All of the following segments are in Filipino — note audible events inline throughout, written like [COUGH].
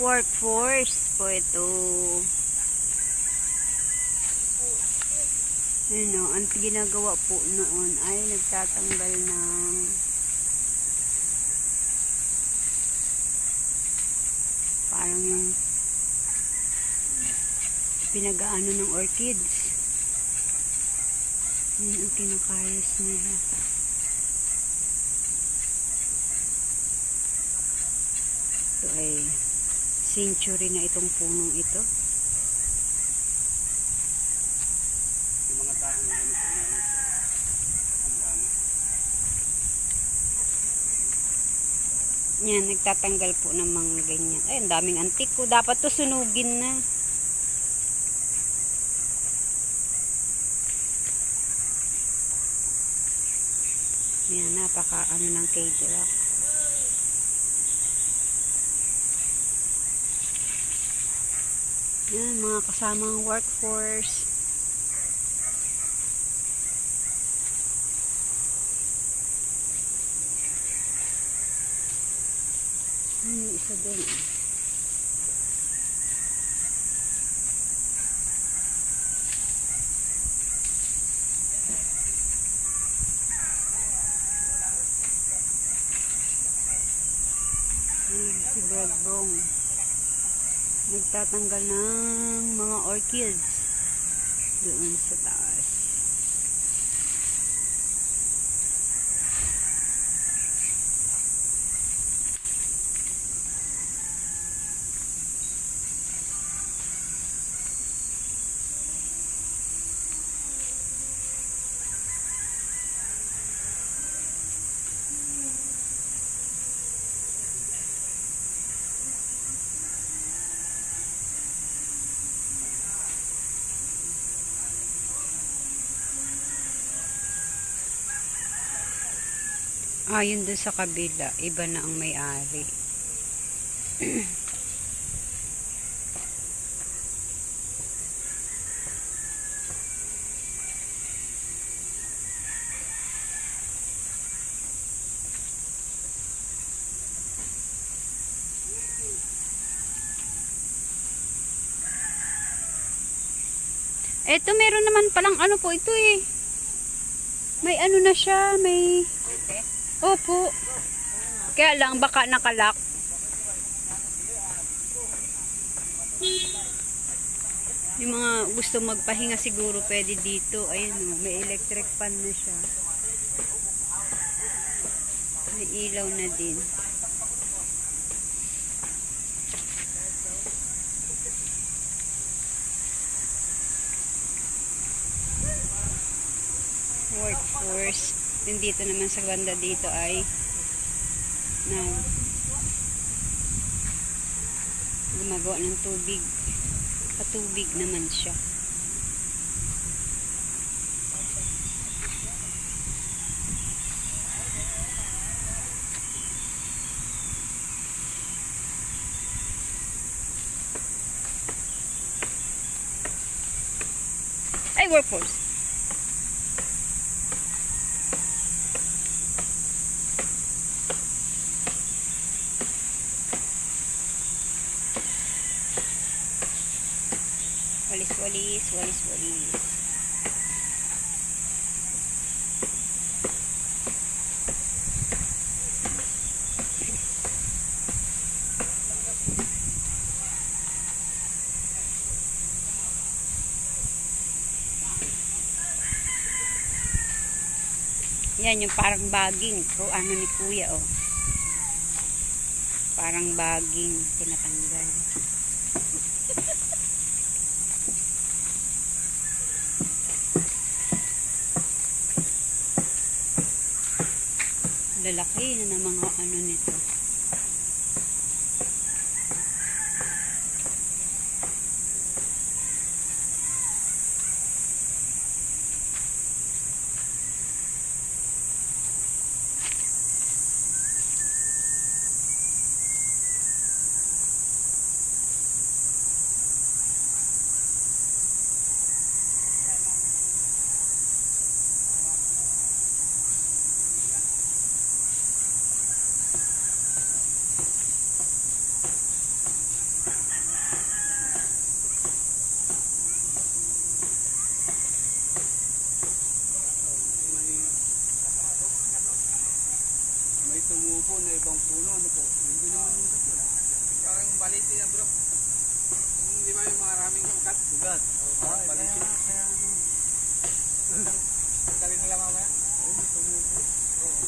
workforce po ito. Ano, ang ginagawa po noon ay nagtatanggal ng parang yung pinagaano ng orchids. Yun ang kinakayos nila. Ito ay century na itong punong ito. Yung mga dahon na. Ang dami. Yan, nagtatanggal po ng mga ganyan. Ay, ang daming antik ko. Dapat to sunugin na. Yan, napaka ano ng K-Rock. Yan, mga kasamang workforce. Ano isa doon? Nagtatanggal ng mga orchids doon sa taas. Ah, yun doon sa kabila. Iba na ang may-ari. Eto, meron naman palang ano po ito eh. May ano na siya, may... Opo. Kaya lang, baka nakalak. Yung mga gusto magpahinga siguro pwede dito. Ayun o, may electric fan na siya. May ilaw na din. workforce. Dito naman sa banda dito ay na gumagawa ng tubig. Patubig naman siya. Ay, workforce. Walis, walis, walis. Yan yung parang baging. O ano ni kuya, oh. Parang baging tinatanggal. Lalaki na ng mga ano nito. Po na ibang puno, ano po? Hindi naman yung gato. Parang baliti na bro. Yung di ba yung mga raming ugat? Parang Ay, baliti. kaya, kaya. Galing nila mamaya. Ayun, tumubo. Oo.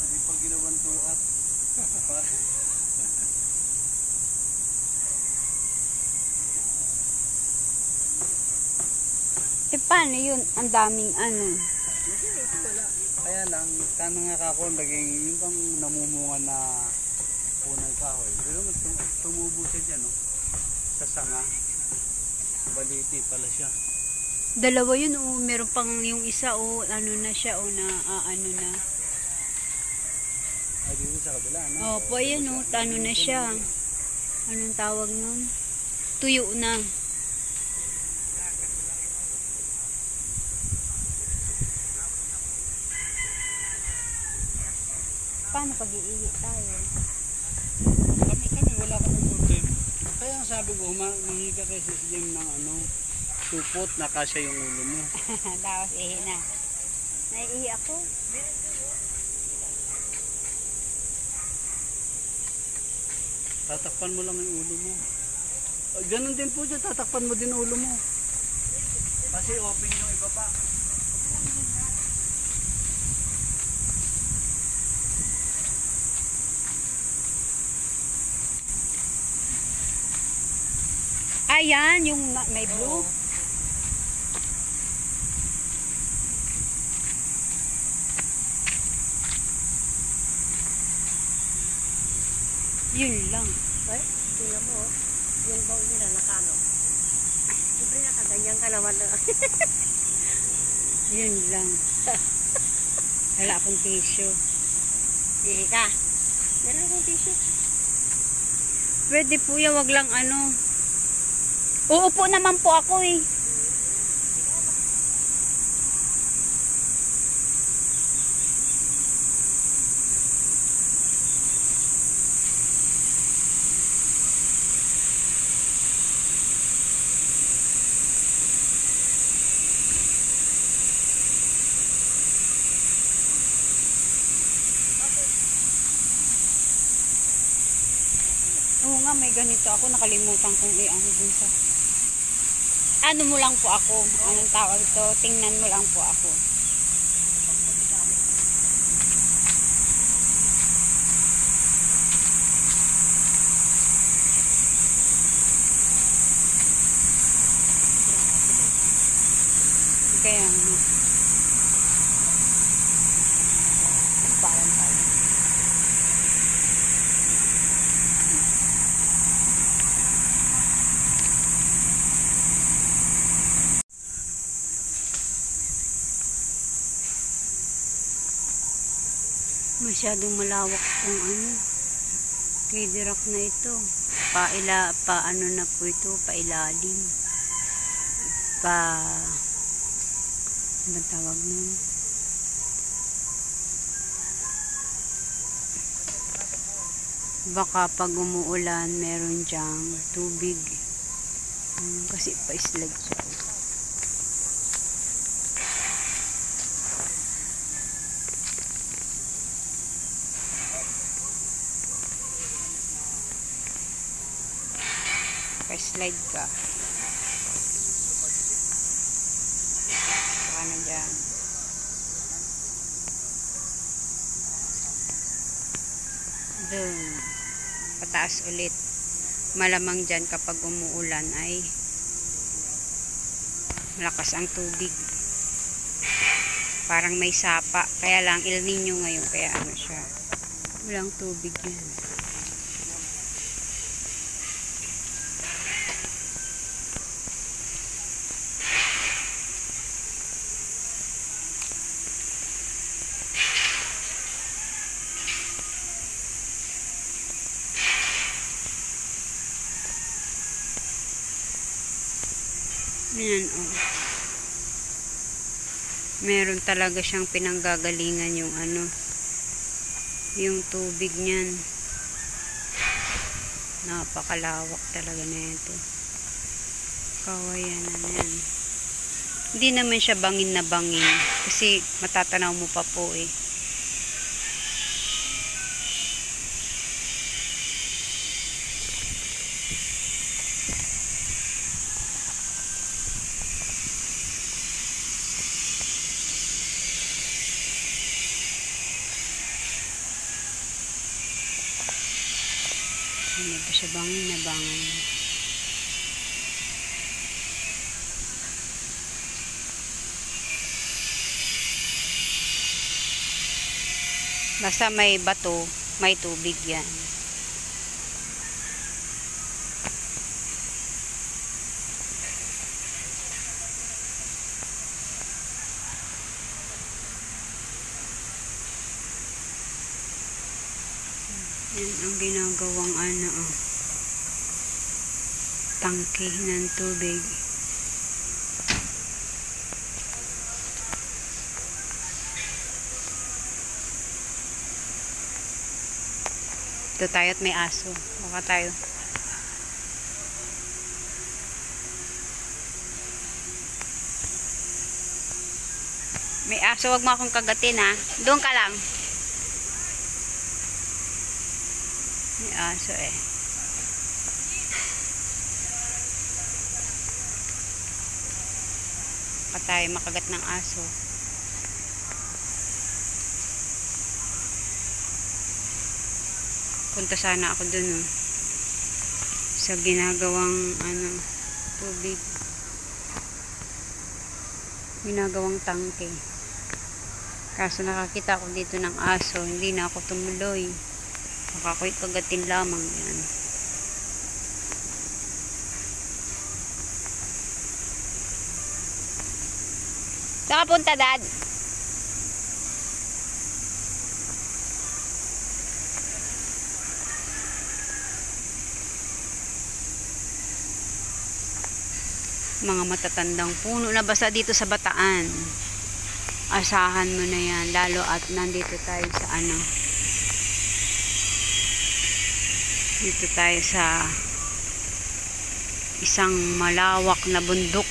Hindi pa ginawan tuat. [LAUGHS] paano yun? Ang daming ano. Kaya lang, tama nga kako, naging yung bang namumunga na punang kahoy. Pero naman tum- tumubo siya dyan, no? Sa sanga. Baliti pala siya. Dalawa yun, oh. Meron pang yung isa, oh. Ano na siya, oh. Na, ah, ano na. Ay, dito sa kabila, no? Opo, ayan, oh. Ano na siya. Anong tawag nun? Tuyo na. Paano pag-iihi tayo? Kami, kami, wala kami problem. Kaya ang sabi ko, ma- mangi ka kay Sis Jem ng ano, supot na kasya yung ulo mo. [LAUGHS] Tapos ihi na. Naiihi ako. Tatakpan mo lang yung ulo mo. Ganun din po dyan, tatakpan mo din ulo mo. Kasi open yung iba pa. Ayan, yung ma- may blue. Yun lang. Ay, tingnan mo. oh. Yung bowl nila nakano. Siyempre nakaganyan ka naman. na. [LAUGHS] Yun lang. [LAUGHS] Wala akong tissue. Ihi ka. Meron akong tissue. Pwede po yan, wag lang ano. Uupo naman po ako eh. Oo nga, may ganito ako. Nakalimutan kong i-ano dun sa... Ano mo lang po ako. Anong tawag ito? Tingnan mo lang po ako. Masyadong malawak tong ano. Kidirak na ito. Paila, pa ano na po ito, pailalim. Pa, ano tawag nun? Baka pag umuulan, meron diyang tubig. Hmm, kasi pa-slide siya. Pa-slide ka. Saka na dyan. Doon. Pataas ulit. Malamang dyan kapag umuulan ay malakas ang tubig. Parang may sapa. Kaya lang El Nino ngayon. Kaya ano siya. Walang tubig yan. Yan, oh. Meron talaga siyang pinanggagalingan yung ano, yung tubig niyan. Napakalawak talaga na ito. Kawayan na yan. Hindi naman siya bangin na bangin. Kasi matatanaw mo pa po eh. Hindi pa siya bangin na bangin. Basta may bato, may tubig. Yan ang ginagawang ano oh. Tangke ng tubig. Ito tayo at may aso. Baka tayo. May aso, wag mo akong kagatin ha. Doon ka lang. May aso eh. Patay, makagat ng aso. Punta sana ako dun oh. Sa ginagawang ano, tubig. Ginagawang tangke. Kaso nakakita ako dito ng aso, hindi na ako tumuloy. Baka ako'y kagatin lamang yan. Saan ka punta, Dad? Mga matatandang puno na basta dito sa Bataan. Asahan mo na yan. Lalo at nandito tayo sa ano. Dito tayo sa isang malawak na bundok.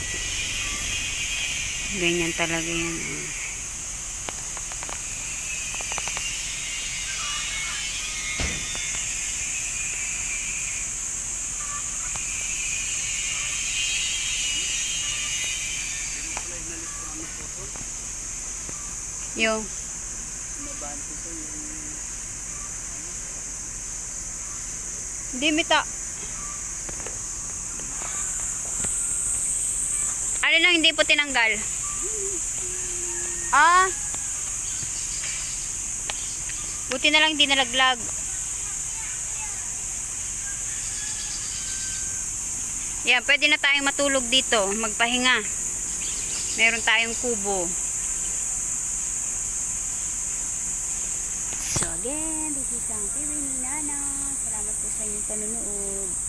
Ganyan talaga yan. eh. Yo. Hindi mita. Ano lang hindi po tinanggal? Ah. Buti na lang hindi nalaglag. Yan, pwede na tayong matulog dito, magpahinga. Meron tayong kubo. So again, this is ang TV ni Nana. Salamat po sa inyong panonood.